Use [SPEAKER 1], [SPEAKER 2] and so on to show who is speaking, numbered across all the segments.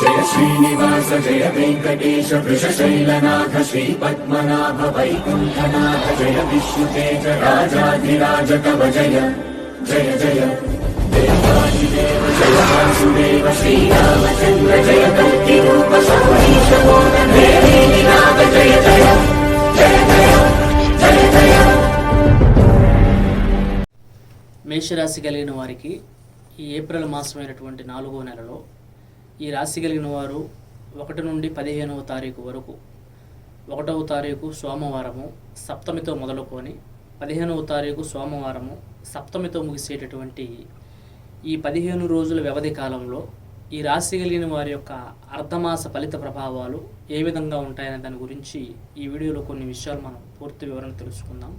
[SPEAKER 1] జయ శ్రీనివాస జయ వెంకటేశ వృషశైలనాథ శ్రీ పద్మనాభ వైకుంఠనాథ జయ విష్ణుతేజ రాజాధిరాజ కవ జయ జయ జయ. దేవాదిదేవ జయ వాసుదేవ శ్రీరామచంద్ర జయ కల్కి రూప సౌరీశ నాథ జయ జయ జయ. జయ జయ జయ.
[SPEAKER 2] మేషరాశి కలిగిన వారికి ఈ ఏప్రిల్ మాసమైనటువంటి నాలుగో నెలలో ఈ రాశి కలిగిన వారు ఒకటి నుండి పదిహేనవ తారీఖు వరకు ఒకటవ తారీఖు సోమవారము సప్తమితో మొదలుకొని పదిహేనవ తారీఖు సోమవారము సప్తమితో ముగిసేటటువంటి ఈ పదిహేను రోజుల వ్యవధి కాలంలో ఈ రాశి కలిగిన వారి యొక్క అర్ధమాస ఫలిత ప్రభావాలు ఏ విధంగా ఉంటాయనే దాని గురించి ఈ వీడియోలో కొన్ని విషయాలు మనం పూర్తి వివరణ తెలుసుకుందాం.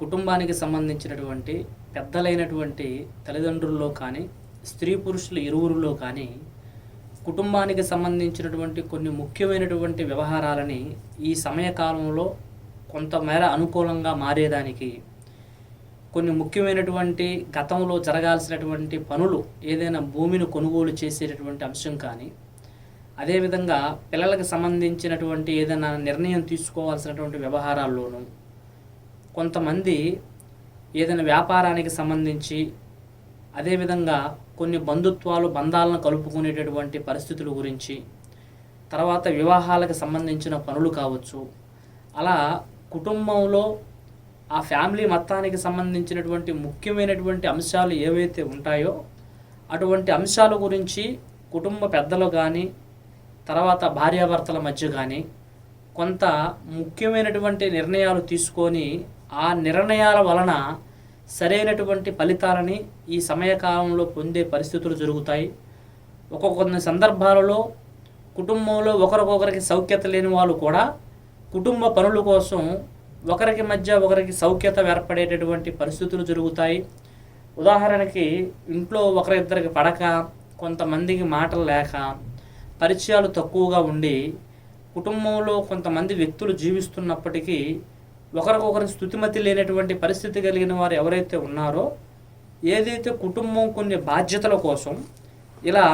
[SPEAKER 2] కుటుంబానికి సంబంధించినటువంటి పెద్దలైనటువంటి తల్లిదండ్రుల్లో కానీ స్త్రీ పురుషుల ఇరువురులో కానీ కుటుంబానికి సంబంధించినటువంటి కొన్ని ముఖ్యమైనటువంటి వ్యవహారాలని ఈ సమయకాలంలో కొంతమేర అనుకూలంగా మారేదానికి కొన్ని ముఖ్యమైనటువంటి గతంలో జరగాల్సినటువంటి పనులు ఏదైనా భూమిని కొనుగోలు చేసేటటువంటి అంశం కానీ అదేవిధంగా పిల్లలకు సంబంధించినటువంటి ఏదైనా నిర్ణయం తీసుకోవాల్సినటువంటి వ్యవహారాల్లోనూ కొంతమంది ఏదైనా వ్యాపారానికి సంబంధించి అదేవిధంగా కొన్ని బంధుత్వాలు బంధాలను కలుపుకునేటటువంటి పరిస్థితుల గురించి తర్వాత వివాహాలకు సంబంధించిన పనులు కావచ్చు. అలా కుటుంబంలో ఆ ఫ్యామిలీ మొత్తానికి సంబంధించినటువంటి ముఖ్యమైనటువంటి అంశాలు ఏవైతే ఉంటాయో అటువంటి అంశాల గురించి కుటుంబ పెద్దలు కానీ తర్వాత భార్యాభర్తల మధ్య కానీ కొంత ముఖ్యమైనటువంటి నిర్ణయాలు తీసుకొని ఆ నిర్ణయాల వలన సరైనటువంటి ఫలితాలని ఈ సమయకాలంలో పొందే పరిస్థితులు జరుగుతాయి. ఒక్కొక్క కొన్ని సందర్భాలలో కుటుంబంలో ఒకరికొకరికి సౌఖ్యత లేని వాళ్ళు కూడా కుటుంబ పనుల కోసం ఒకరికి మధ్య ఒకరికి సౌఖ్యత ఏర్పడేటటువంటి పరిస్థితులు జరుగుతాయి. ఉదాహరణకి ఇంట్లో ఒకరిద్దరికి పడక కొంతమందికి మాటలు లేక పరిచయాలు తక్కువగా ఉండి కుటుంబంలో కొంతమంది వ్యక్తులు జీవిస్తున్నప్పటికీ ఒకరికొకరికి స్థుతిమతి లేనటువంటి పరిస్థితి కలిగిన వారు ఎవరైతే ఉన్నారో ఏదైతే కుటుంబం కొన్ని బాధ్యతల కోసం ఇలా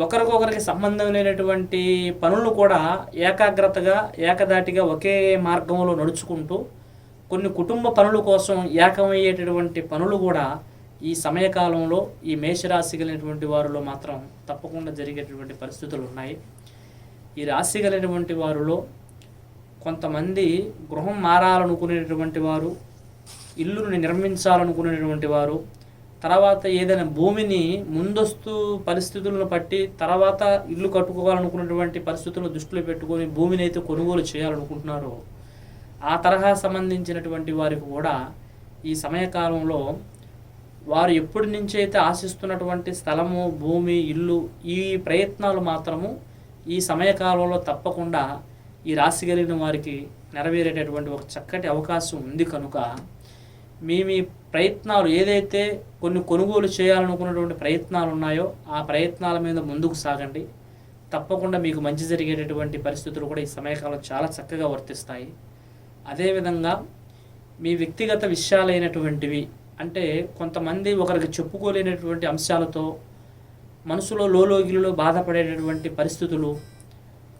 [SPEAKER 2] ఒకరికొకరికి సంబంధం లేనటువంటి పనులు కూడా ఏకాగ్రతగా ఏకదాటిగా ఒకే మార్గంలో నడుచుకుంటూ కొన్ని కుటుంబ పనుల కోసం ఏకమయ్యేటటువంటి పనులు కూడా ఈ సమయకాలంలో ఈ మేషరాశి కలిగినటువంటి వారిలో మాత్రం తప్పకుండా జరిగేటటువంటి పరిస్థితులు ఉన్నాయి. ఈ రాశి కలిగినటువంటి వారిలో కొంతమంది గృహం మారాలనుకునేటటువంటి వారు ఇల్లుని నిర్మించాలనుకునేటటువంటి వారు తర్వాత ఏదైనా భూమిని ముందస్తు పరిస్థితులను బట్టి తర్వాత ఇల్లు కట్టుకోవాలనుకున్నటువంటి పరిస్థితులను దృష్టిలో పెట్టుకొని భూమిని అయితే కొనుగోలు చేయాలనుకుంటున్నారో ఆ తరహా సంబంధించినటువంటి వారికి కూడా ఈ సమయకాలంలో వారు ఎప్పటి నుంచి అయితే ఆశిస్తున్నటువంటి స్థలము భూమి ఇల్లు ఈ ప్రయత్నాలు మాత్రము ఈ సమయకాలంలో తప్పకుండా ఈ రాశి కలిగిన వారికి నెరవేరేటటువంటి ఒక చక్కటి అవకాశం ఉంది కనుక మీ మీ ప్రయత్నాలు ఏదైతే కొన్ని కొనుగోలు చేయాలనుకున్నటువంటి ప్రయత్నాలు ఉన్నాయో ఆ ప్రయత్నాల మీద ముందుకు సాగండి. తప్పకుండా మీకు మంచి జరిగేటటువంటి పరిస్థితులు కూడా ఈ సమయకాలం చాలా చక్కగా వర్తిస్తాయి. అదేవిధంగా మీ వ్యక్తిగత విషయాలైనటువంటివి అంటే కొంతమంది ఒకరికి చెప్పుకోలేనటువంటి అంశాలతో మనసులో లోలోగిలిలో బాధపడేటటువంటి పరిస్థితులు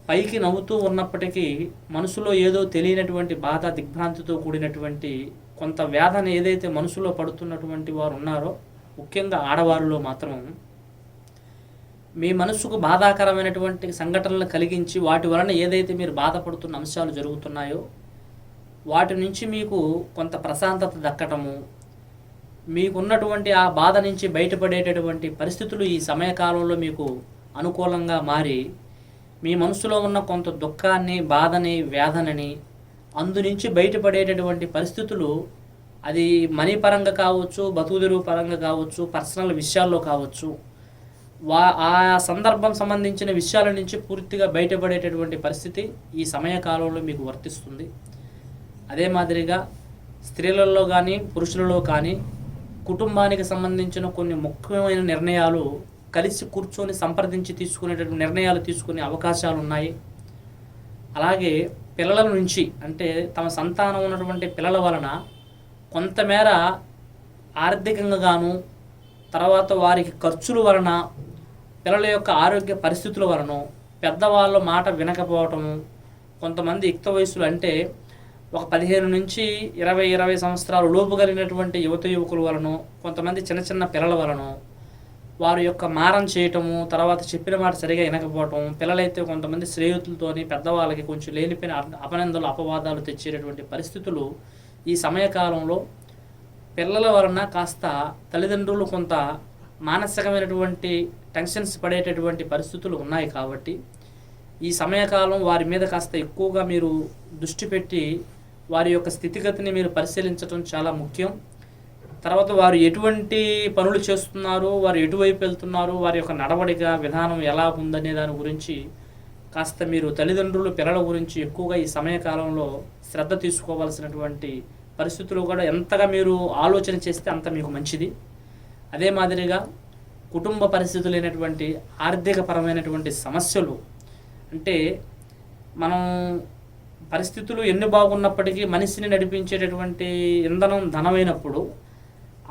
[SPEAKER 2] పైకి నవ్వుతూ ఉన్నప్పటికీ మనసులో ఏదో తెలియనటువంటి బాధ దిగ్భ్రాంతితో కూడినటువంటి కొంత వేదన ఏదైతే మనసులో పడుతున్నటువంటి వారు ఉన్నారో ముఖ్యంగా ఆడవారిలో మాత్రం మీ మనసుకు బాధాకరమైనటువంటి సంఘటనలు కలిగించి వాటి వలన ఏదైతే మీరు బాధపడుతున్న అంశాలు జరుగుతున్నాయో వాటి నుంచి మీకు కొంత ప్రశాంతత దక్కటము మీకున్నటువంటి ఆ బాధ నుంచి బయటపడేటటువంటి పరిస్థితులు ఈ సమయకాలంలో మీకు అనుకూలంగా మారి మీ మనసులో ఉన్న కొంత దుఃఖాన్ని బాధని వేదనని అందు నుంచి బయటపడేటటువంటి పరిస్థితులు అది మనీ పరంగా కావచ్చు బతుకుదెరువు పరంగా కావచ్చు పర్సనల్ విషయాల్లో కావచ్చు వా ఆ సందర్భం సంబంధించిన విషయాల నుంచి పూర్తిగా బయటపడేటటువంటి పరిస్థితి ఈ సమయకాలంలో మీకు వర్తిస్తుంది. అదే మాదిరిగా స్త్రీలలో కానీ పురుషులలో కానీ కుటుంబానికి సంబంధించిన కొన్ని ముఖ్యమైన నిర్ణయాలు కలిసి కూర్చొని సంప్రదించి తీసుకునేటటువంటి నిర్ణయాలు తీసుకునే అవకాశాలు ఉన్నాయి అలాగే పిల్లల నుంచి అంటే తమ సంతానం ఉన్నటువంటి పిల్లల వలన కొంతమేర ఆర్థికంగా గాను తర్వాత వారికి ఖర్చుల వలన పిల్లల యొక్క ఆరోగ్య పరిస్థితుల వలన పెద్దవాళ్ళ మాట వినకపోవటము కొంతమంది యుక్త వయసులు అంటే ఒక పదిహేను నుంచి ఇరవై ఇరవై సంవత్సరాలు లోపు కలిగినటువంటి యువత యువకుల వలన కొంతమంది చిన్న చిన్న పిల్లల వలన వారి యొక్క మారం చేయటము తర్వాత చెప్పిన మాట సరిగా వినకపోవటం పిల్లలైతే కొంతమంది స్నేహితులతోని పెద్దవాళ్ళకి కొంచెం లేనిపోయిన అపనందులు అపవాదాలు తెచ్చేటటువంటి పరిస్థితులు ఈ సమయకాలంలో పిల్లల వలన కాస్త తల్లిదండ్రులు కొంత మానసికమైనటువంటి టెన్షన్స్ పడేటటువంటి పరిస్థితులు ఉన్నాయి కాబట్టి ఈ సమయకాలం వారి మీద కాస్త ఎక్కువగా మీరు దృష్టి పెట్టి వారి యొక్క స్థితిగతిని మీరు పరిశీలించడం చాలా ముఖ్యం. తర్వాత వారు ఎటువంటి పనులు చేస్తున్నారు వారు ఎటువైపు వెళ్తున్నారు వారి యొక్క నడవడిక విధానం ఎలా ఉందనే దాని గురించి కాస్త మీరు తల్లిదండ్రులు పిల్లల గురించి ఎక్కువగా ఈ సమయకాలంలో శ్రద్ధ తీసుకోవాల్సినటువంటి పరిస్థితులు కూడా ఎంతగా మీరు ఆలోచన చేస్తే అంత మీకు మంచిది. అదే మాదిరిగా కుటుంబ పరిస్థితులు ఆర్థిక ఆర్థికపరమైనటువంటి సమస్యలు అంటే మనం పరిస్థితులు ఎన్ని బాగున్నప్పటికీ మనిషిని నడిపించేటటువంటి ఇంధనం ధనమైనప్పుడు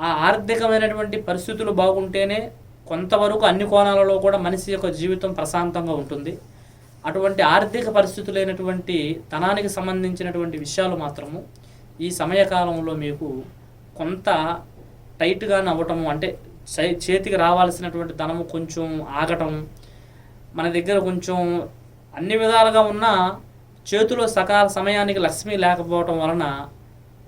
[SPEAKER 2] ఆ ఆర్థికమైనటువంటి పరిస్థితులు బాగుంటేనే కొంతవరకు అన్ని కోణాలలో కూడా మనిషి యొక్క జీవితం ప్రశాంతంగా ఉంటుంది. అటువంటి ఆర్థిక పరిస్థితులైనటువంటి ధనానికి సంబంధించినటువంటి విషయాలు మాత్రము ఈ సమయకాలంలో మీకు కొంత టైట్గా నవ్వటము అంటే చేతికి రావాల్సినటువంటి ధనము కొంచెం ఆగటం మన దగ్గర కొంచెం అన్ని విధాలుగా ఉన్న చేతిలో సకాల సమయానికి లక్ష్మి లేకపోవటం వలన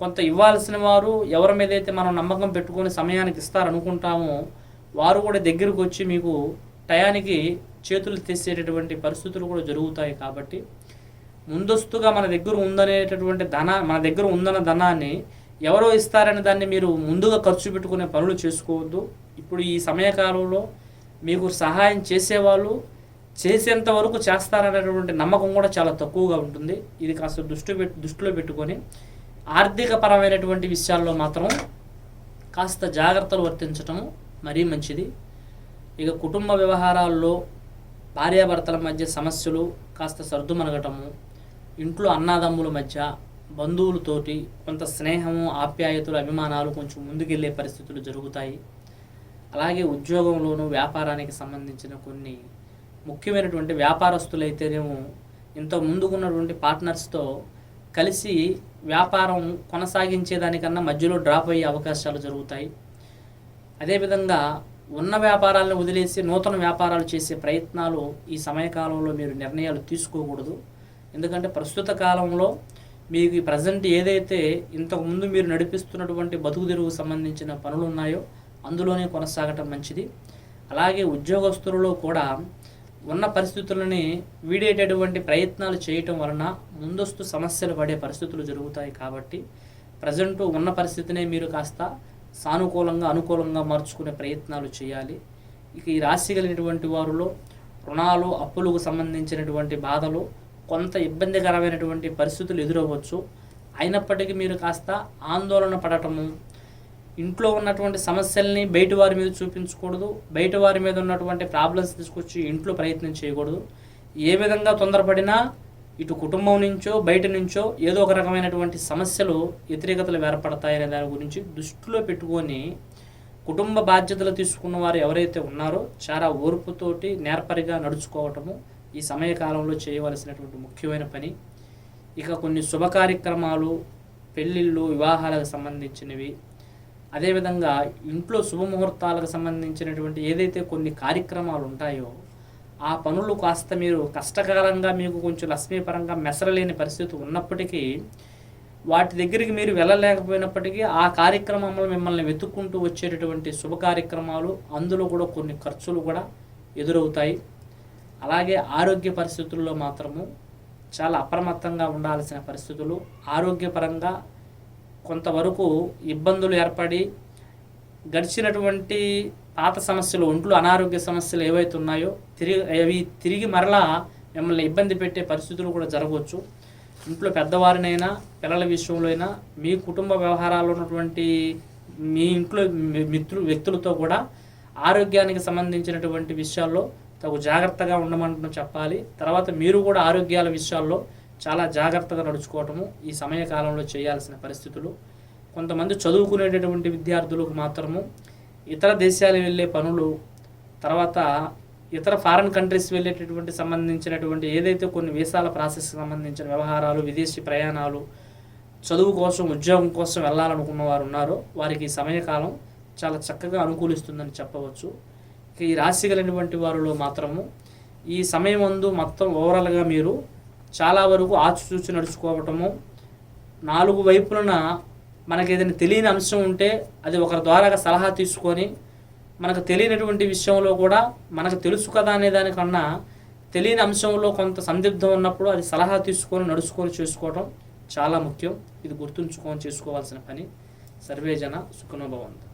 [SPEAKER 2] కొంత ఇవ్వాల్సిన వారు ఎవరి మీద అయితే మనం నమ్మకం పెట్టుకొని సమయానికి ఇస్తారనుకుంటామో వారు కూడా దగ్గరకు వచ్చి మీకు టయానికి చేతులు తెచ్చేటటువంటి పరిస్థితులు కూడా జరుగుతాయి కాబట్టి ముందస్తుగా మన దగ్గర ఉందనేటటువంటి ధన మన దగ్గర ఉందన్న ధనాన్ని ఎవరో ఇస్తారని దాన్ని మీరు ముందుగా ఖర్చు పెట్టుకునే పనులు చేసుకోవద్దు. ఇప్పుడు ఈ సమయకాలంలో మీకు సహాయం చేసేవాళ్ళు చేసేంత వరకు చేస్తారనేటువంటి నమ్మకం కూడా చాలా తక్కువగా ఉంటుంది. ఇది కాస్త దృష్టి పెట్టి దృష్టిలో పెట్టుకొని ఆర్థికపరమైనటువంటి విషయాల్లో మాత్రం కాస్త జాగ్రత్తలు వర్తించటం మరీ మంచిది. ఇక కుటుంబ వ్యవహారాల్లో భార్యాభర్తల మధ్య సమస్యలు కాస్త సర్దుమనగటము ఇంట్లో అన్నాదమ్ముల మధ్య బంధువులతోటి కొంత స్నేహము ఆప్యాయతలు అభిమానాలు కొంచెం ముందుకెళ్ళే పరిస్థితులు జరుగుతాయి. అలాగే ఉద్యోగంలోనూ వ్యాపారానికి సంబంధించిన కొన్ని ముఖ్యమైనటువంటి వ్యాపారస్తులైతేనేమో ఇంత ముందుకున్నటువంటి పార్ట్నర్స్తో కలిసి వ్యాపారం కొనసాగించేదానికన్నా మధ్యలో డ్రాప్ అయ్యే అవకాశాలు జరుగుతాయి. అదేవిధంగా ఉన్న వ్యాపారాలను వదిలేసి నూతన వ్యాపారాలు చేసే ప్రయత్నాలు ఈ సమయకాలంలో మీరు నిర్ణయాలు తీసుకోకూడదు. ఎందుకంటే ప్రస్తుత కాలంలో మీకు ప్రజెంట్ ఏదైతే ఇంతకుముందు మీరు నడిపిస్తున్నటువంటి బతుకు తెరువు సంబంధించిన పనులు ఉన్నాయో అందులోనే కొనసాగటం మంచిది. అలాగే ఉద్యోగస్తులలో కూడా ఉన్న పరిస్థితులని వీడేటటువంటి ప్రయత్నాలు చేయటం వలన ముందస్తు సమస్యలు పడే పరిస్థితులు జరుగుతాయి కాబట్టి ప్రజెంట్ ఉన్న పరిస్థితినే మీరు కాస్త సానుకూలంగా అనుకూలంగా మార్చుకునే ప్రయత్నాలు చేయాలి. ఇక ఈ రాశి కలిగినటువంటి వారిలో రుణాలు అప్పులకు సంబంధించినటువంటి బాధలు కొంత ఇబ్బందికరమైనటువంటి పరిస్థితులు ఎదురవ్వచ్చు. అయినప్పటికీ మీరు కాస్త ఆందోళన పడటము ఇంట్లో ఉన్నటువంటి సమస్యల్ని బయట వారి మీద చూపించకూడదు బయట వారి మీద ఉన్నటువంటి ప్రాబ్లమ్స్ తీసుకొచ్చి ఇంట్లో ప్రయత్నం చేయకూడదు. ఏ విధంగా తొందరపడినా ఇటు కుటుంబం నుంచో బయట నుంచో ఏదో ఒక రకమైనటువంటి సమస్యలు వ్యతిరేకతలు ఏర్పడతాయనే దాని గురించి దృష్టిలో పెట్టుకొని కుటుంబ బాధ్యతలు తీసుకున్న వారు ఎవరైతే ఉన్నారో చాలా ఓర్పుతోటి నేర్పరిగా నడుచుకోవటము ఈ సమయకాలంలో చేయవలసినటువంటి ముఖ్యమైన పని. ఇక కొన్ని శుభ కార్యక్రమాలు పెళ్ళిళ్ళు వివాహాలకు సంబంధించినవి అదేవిధంగా ఇంట్లో శుభముహూర్తాలకు సంబంధించినటువంటి ఏదైతే కొన్ని కార్యక్రమాలు ఉంటాయో ఆ పనులు కాస్త మీరు కష్టకరంగా మీకు కొంచెం లక్ష్మీపరంగా మెసరలేని పరిస్థితి ఉన్నప్పటికీ వాటి దగ్గరికి మీరు వెళ్ళలేకపోయినప్పటికీ ఆ కార్యక్రమంలో మిమ్మల్ని వెతుక్కుంటూ వచ్చేటటువంటి శుభ కార్యక్రమాలు అందులో కూడా కొన్ని ఖర్చులు కూడా ఎదురవుతాయి. అలాగే ఆరోగ్య పరిస్థితుల్లో మాత్రము చాలా అప్రమత్తంగా ఉండాల్సిన పరిస్థితులు ఆరోగ్యపరంగా కొంతవరకు ఇబ్బందులు ఏర్పడి గడిచినటువంటి పాత సమస్యలు ఒంట్లో అనారోగ్య సమస్యలు ఏవైతే ఉన్నాయో తిరిగి అవి తిరిగి మరలా మిమ్మల్ని ఇబ్బంది పెట్టే పరిస్థితులు కూడా జరగవచ్చు. ఇంట్లో పెద్దవారినైనా పిల్లల విషయంలో అయినా మీ కుటుంబ వ్యవహారాల్లో ఉన్నటువంటి మీ ఇంట్లో మిత్రు వ్యక్తులతో కూడా ఆరోగ్యానికి సంబంధించినటువంటి విషయాల్లో తగు జాగ్రత్తగా ఉండమంటూ చెప్పాలి. తర్వాత మీరు కూడా ఆరోగ్యాల విషయాల్లో చాలా జాగ్రత్తగా నడుచుకోవటము ఈ సమయకాలంలో చేయాల్సిన పరిస్థితులు. కొంతమంది చదువుకునేటటువంటి విద్యార్థులకు మాత్రము ఇతర దేశాలు వెళ్ళే పనులు తర్వాత ఇతర ఫారిన్ కంట్రీస్ వెళ్ళేటటువంటి సంబంధించినటువంటి ఏదైతే కొన్ని వీసాల ప్రాసెస్ సంబంధించిన వ్యవహారాలు విదేశీ ప్రయాణాలు చదువు కోసం ఉద్యోగం కోసం వెళ్ళాలనుకున్న వారు ఉన్నారో వారికి ఈ సమయకాలం చాలా చక్కగా అనుకూలిస్తుందని చెప్పవచ్చు. ఇక ఈ రాశి కలిగినటువంటి వారిలో మాత్రము ఈ సమయం మొత్తం ఓవరాల్గా మీరు చాలా వరకు ఆచితూచి నడుచుకోవటము. నాలుగు వైపులన మనకి ఏదైనా తెలియని అంశం ఉంటే అది ఒకరి ద్వారా సలహా తీసుకొని మనకు తెలియనటువంటి విషయంలో కూడా మనకు తెలుసు కదా అనే దానికన్నా తెలియని అంశంలో కొంత సందిగ్ధం ఉన్నప్పుడు అది సలహా తీసుకొని నడుచుకొని చేసుకోవడం చాలా ముఖ్యం. ఇది గుర్తుంచుకొని చేసుకోవాల్సిన పని. సర్వేజన సుఖనుభవంతో